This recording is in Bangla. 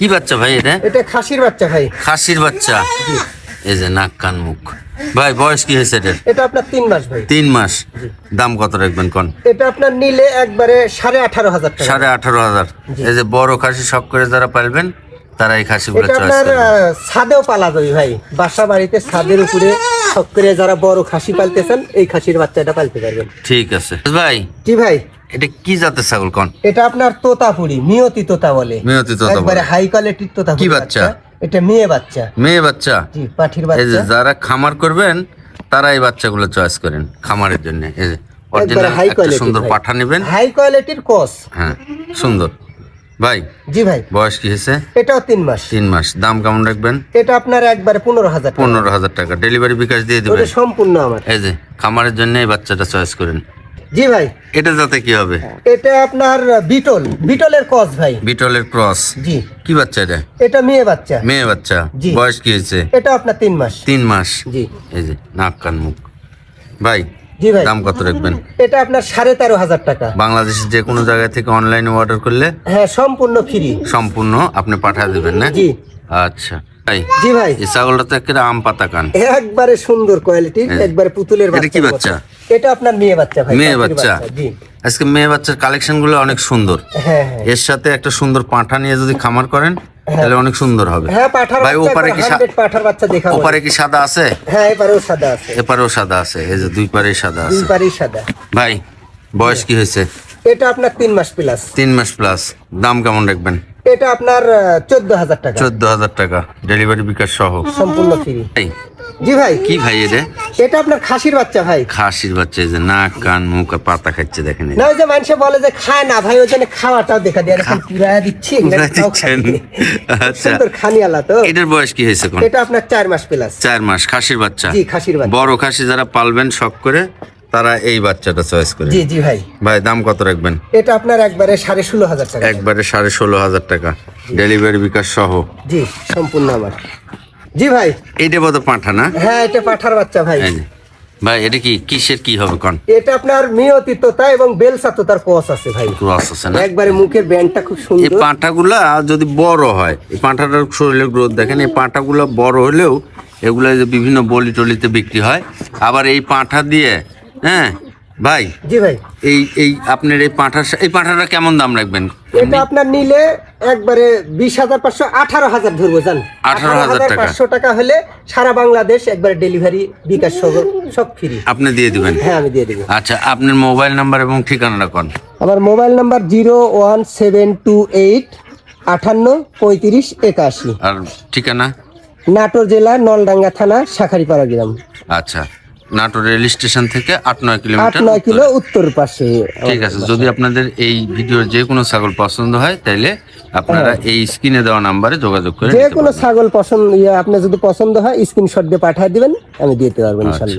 কি বাচ্চা ভাই এটা? এটা খাসির বাচ্চা ভাই। খাসির বাচ্চা। এই যে নাক কান মুখ। ভাই বয়স কি হয়েছে এটার? এটা আপনার তিন মাস ভাই। তিন মাস। দাম কত রাখবেন কোন? এটা আপনার নিলে একবারে সাড়ে আঠারো হাজার টাকা। সাড়ে আঠারো হাজার। এই যে বড় খাসি সব করে যারা পালবেন তারা এই খাসিগুলো এটা চয়েস আপনার করবেন। ছাদেও পালা যাবে ভাই। বাসা বাড়িতে ছাদের উপরে শখ করে যারা বড় খাসি পালতেছেন এই খাসির বাচ্চাটা পালতে পারবেন। ঠিক আছে। ভাই জি ভাই? এটা কি জাতের ছাগল কোন? এটা আপনার তোতাপুরি মিয়তি তোতা বলে। মিয়তি তোতা একবারে হাই কোয়ালিটির তোতা কি বাচ্চা? এটা মেয়ে বাচ্চা। মেয়ে বাচ্চা? জি পাঠির এই যে বাচ্চা। যারা খামার করবেন তারা এই বাচ্চাগুলো চয়েস করেন খামারের জন্য। এই যে অরিজিনাল একটা সুন্দর পাঠা নেবেন। হাই কোয়ালিটির কস হ্যাঁ সুন্দর। ভাই জি ভাই। বয়স কি হয়েছে? এটাও তিন মাস। তিন মাস। দাম কেমন রাখবেন? এটা আপনার একবারে পনেরো হাজার পনেরো হাজার টাকা। ডেলিভারি বিকাশ দিয়ে দিবেন। সম্পূর্ণ আমার। এই যে খামারের জন্য এই বাচ্চাটা চয়েস করেন। জি ভাই। এটা যাতে কি হবে? এটা আপনার বিটল। বিটলের কস ভাই। বিটলের ক্রস জি। কি বাচ্চা এটা? এটা মেয়ে বাচ্চা। মেয়ে বাচ্চা। বয়স কি হয়েছে? এটা আপনার তিন মাস। তিন মাস। জি। এই যে নাক কান মুখ। ভাই দাম কত রাখবেন? এটা আপনার সাড়ে তেরো হাজার টাকা। বাংলাদেশের যে কোনো জায়গা থেকে অনলাইনে অর্ডার করলে? হ্যাঁ সম্পূর্ণ ফ্রি সম্পূর্ণ আপনি পাঠিয়ে দেবেন না? জি। আচ্ছা। ভাই জি ভাই। এই ছাগলটা তো একেবারে আম পাতা কান। একবারে সুন্দর কোয়ালিটির একবারে পুতুলের এটা কি বাচ্চা? এটা আপনার মেয়ে বাচ্চা ভাই মেয়ে বাচ্চা। জি। আজকে মেয়ে বাচ্চার কালেকশনগুলো অনেক সুন্দর। হ্যাঁ হ্যাঁ। এর সাথে একটা সুন্দর পাঁঠা নিয়ে যদি খামার করেন তাহলে অনেক সুন্দর হবে। হ্যাঁ পাঠার ভাই ওপারে কি পাঠার বাচ্চা দেখা ওপারে কি সাদা আছে? হ্যাঁ এপারেও সাদা আছে। এপারেও সাদা আছে। এই যে দুই পারে সাদা আছে। দুইবারই সাদা। ভাই বয়স কি হয়েছে? এটা আপনার তিন মাস প্লাস তিন মাস প্লাস দাম কেমন রাখবেন? এটা আপনার চোদ্দ হাজার টাকা। চোদ্দ হাজার টাকা। ডেলিভারি বিকাশ সহ। সম্পূর্ণ ফ্রি জি ভাই। কি ভাই এটা এটা আপনার খাসির বাচ্চা ভাই। খাসির বাচ্চা এই যে নাক কান মুখ পাতা খাচ্ছে দেখেন না ওই যে মানুষে বলে যে খায় না ভাই ওই জন্য খাওয়াটাও দেখা দিয়ে। দিচ্ছি। আচ্ছা। তো। এটার বয়স কি হয়েছে কোন? এটা আপনার চার মাস প্লাস চার মাস খাসির বাচ্চা? জি খাসির বাচ্চা। বড় খাসি যারা পালবেন শখ করে তারা এই বাচ্চাটা চয়েস করে। জি জি ভাই। ভাই দাম কত রাখবেন? এটা আপনার একবারে সাড়ে ষোলো হাজার টাকা। একবারে সাড়ে ষোলো হাজার টাকা। ডেলিভারি বিকাশ সহ। জি সম্পূর্ণ আমার। জি ভাই। এইটা বোধ পাঠা না? হ্যাঁ এটা পাঠার বাচ্চা ভাই। ভাই এটা কি কিসের কি হবে কন? এটা আপনার মিয়তিত্বতা এবং বেলসাততার কস আছে ভাই। ক্রস আছে না? একবারে মুখের ব্যান্ডটা খুব এই সুন্দর। পাঁঠাগুলা যদি বড় হয় এই পাঁঠাটার শরীরের গ্রোথ দেখেন এই পাঁঠাগুলো বড় হলেও এগুলো যে বিভিন্ন বলি টলিতে বিক্রি হয় আবার এই পাঁঠা দিয়ে হ্যাঁ ভাই জি ভাই। এই এই আপনার এই পাঁঠার এই পাঁঠাটা কেমন দাম রাখবেন? এটা আপনার নিলে একবারে বিশ হাজার পাঁচশো আঠারো হাজার ধরবো জান। 18,000 টাকা। পাঁচশো টাকা হলে সারা বাংলাদেশ একবারে ডেলিভারি বিকাশ সহ সব ফ্রি আপনি দিয়ে দিবেন? হ্যাঁ আমি দিয়ে দেবো। আচ্ছা আপনার মোবাইল নাম্বার এবং ঠিকানাটা কোন? আমার mobile number zero one seven two eight আটান্ন পঁয়ত্রিশ একাশি। আর ঠিকানা? নাটোর জেলা নলডাঙ্গা থানা শাখারিপাড়া গ্রাম। আচ্ছা। নাটোর রেল স্টেশন থেকে আট নয় আট নয় কিলো উত্তর পাশে। ঠিক আছে যদি আপনাদের এই ভিডিওর যে কোনো ছাগল পছন্দ হয় তাইলে আপনারা এই স্ক্রিনে দেওয়া নাম্বারে যোগাযোগ করে যে কোনো। ছাগল পছন্দ ইয়ে আপনার যদি পছন্দ হয় স্ক্রিনশট দিয়ে পাঠিয়ে দিবেন আমি দিতে পারব ইনশাল্লাহ।